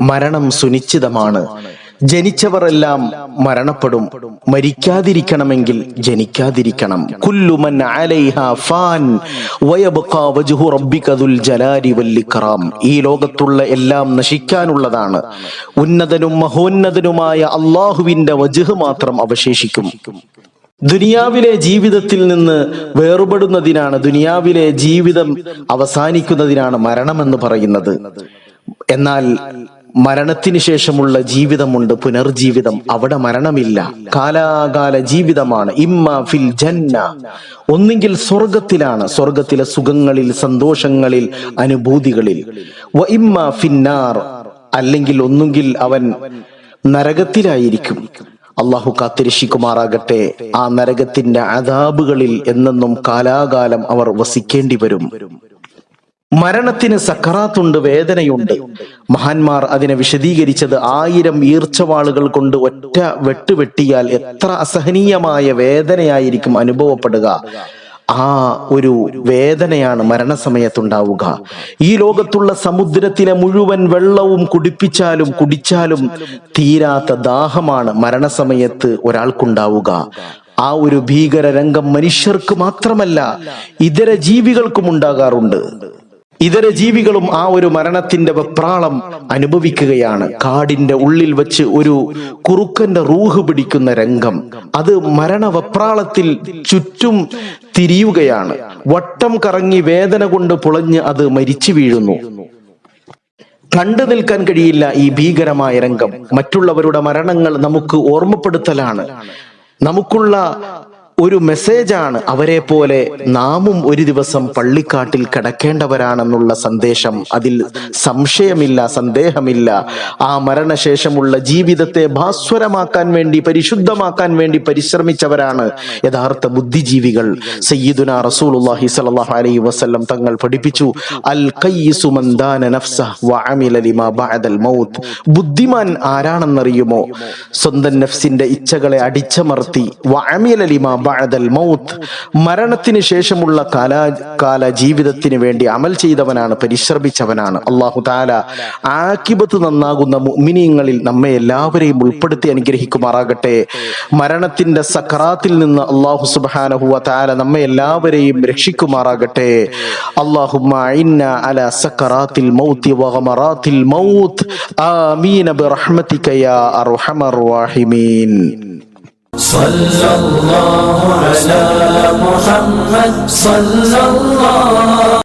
മരണം സുനിശ്ചിതമാണ്. ജനിച്ചവർ എല്ലാം മരണപ്പെടും. മരിക്കാതിരിക്കണമെങ്കിൽ ജനിക്കാതിരിക്കണം. കുല്ലുമൻ ഫാൻ ഈ ലോകത്തുള്ള എല്ലാം നശിക്കാനുള്ളതാണ്. ഉന്നതനും മഹോന്നതനുമായ അള്ളാഹുവിന്റെ വജുഹ് മാത്രം അവശേഷിക്കും. ദുനിയാവിലെ ജീവിതത്തിൽ നിന്ന് വേർപെടുന്നതിനാണ് ദുനിയാവിലെ ജീവിതം അവസാനിക്കുന്നതിനാണ് മരണമെന്ന് പറയുന്നത്. എന്നാൽ മരണത്തിന് ശേഷമുള്ള ജീവിതമുണ്ട് പുനർജീവിതം അവിടെ മരണമില്ല. കാലാകാല ജീവിതമാണ്. ഇമ്മ ഫിൽ ജന്ന. ഒന്നുകിൽ സ്വർഗത്തിലാണ് സ്വർഗത്തിലെ സുഖങ്ങളിൽ സന്തോഷങ്ങളിൽ അനുഭൂതികളിൽ. വ ഇമ്മ ഫിന്നാർ. അല്ലെങ്കിൽ ഒന്നുകിൽ അവൻ നരകത്തിലായിരിക്കും. അള്ളാഹു കാത്തിരക്ഷിക്കുമാറാകട്ടെ. ആ നരകത്തിന്റെ അതാബുകളിൽ എന്നെന്നും കാലാകാലം അവർ വസിക്കേണ്ടി വരും. മരണത്തിന് സക്കറാത്തുണ്ട് വേദനയുണ്ട്. മഹാന്മാർ അതിനെ വിശദീകരിച്ചത് ആയിരം ഈർച്ചവാളുകൾ കൊണ്ട് ഒറ്റ വെട്ടുവെട്ടിയാൽ എത്ര അസഹനീയമായ വേദനയായിരിക്കും അനുഭവപ്പെടുക. ആ ഒരു വേദനയാണ് മരണസമയത്തുണ്ടാവുക. ഈ ലോകത്തുള്ള സമുദ്രത്തിലെ മുഴുവൻ വെള്ളവും കുടിപ്പിച്ചാലും കുടിച്ചാലും തീരാത്ത ദാഹമാണ് മരണസമയത്ത് ഒരാൾക്കുണ്ടാവുക. ആ ഒരു ഭീകര രംഗം മനുഷ്യർക്ക് മാത്രമല്ല ഇതര ജീവികൾക്കും ഉണ്ടാകാറുണ്ട്. ഇതര ജീവികളും ആ ഒരു മരണത്തിന്റെ വെപ്രാളം അനുഭവിക്കുകയാണ്. കാടിന്റെ ഉള്ളിൽ വെച്ച് ഒരു കുറുക്കന്റെ റൂഹ് പിടിക്കുന്ന രംഗം. അത് മരണ മരണവെപ്രാളത്തിൽ ചുറ്റും തിരിയുകയാണ്. വട്ടം കറങ്ങി വേദന കൊണ്ട് പുളഞ്ഞ് അത് മരിച്ചു വീഴുന്നു. കണ്ടു നിൽക്കാൻ കഴിയില്ല ഈ ഭീകരമായ രംഗം. മറ്റുള്ളവരുടെ മരണങ്ങൾ നമുക്ക് ഓർമ്മപ്പെടുത്തലാണ്. നമുക്കുള്ള ഒരു മെസ്സേജാണ് അവരെ പോലെ നാമും ഒരു ദിവസം പള്ളിക്കാട്ടിൽ കിടക്കേണ്ടവരാണെന്നുള്ള സന്ദേശം. അതിൽ സംശയമില്ല സന്ദേഹമില്ല. ആ മരണശേഷമുള്ള ജീവിതത്തെ ഭാസ്വരമാക്കാൻ വേണ്ടി പരിശുദ്ധമാക്കാൻ വേണ്ടി പരിശ്രമിച്ചവരാണ് യഥാർത്ഥ ബുദ്ധിജീവികൾ. സയ്യിദുന റസൂലുള്ളാഹി സ്വല്ലല്ലാഹു അലൈഹി വസല്ലം തങ്ങൾ പഠിപ്പിച്ചു അൽ മൗത്ത്. ബുദ്ധിമാൻ ആരാണെന്നറിയുമോ? സ്വന്തം നഫ്സിന്റെ ഇച്ഛകളെ അടിച്ചമർത്തി വഅമില ലിമാ ബഅദൽ മൗത്ത് മരണത്തിന് ശേഷമുള്ള കാലാ കാല ജീവിതത്തിന് വേണ്ടി അമൽ ചെയ്തവനാണ് പരിശ്രമിച്ചവനാണ്. അള്ളാഹു താല ആക്കിബത്ത് നന്നാകുന്ന മുഅ്മിനീങ്ങളിൽ നമ്മെ എല്ലാവരെയും ഉൾപ്പെടുത്തി അനുഗ്രഹിക്കുമാറാകട്ടെ. മരണത്തിന്റെ സക്രാത്തിൽ നിന്ന് അള്ളാഹു സുബ്ഹാനഹു വ തആല നമ്മെ എല്ലാവരെയും രക്ഷിക്കുമാറാകട്ടെ. മൗത്ത് ആമീൻ ബിറഹ്മതിക യാ അർഹമർ റഹീമീൻ. صلی اللہ علی محمد صلی اللہ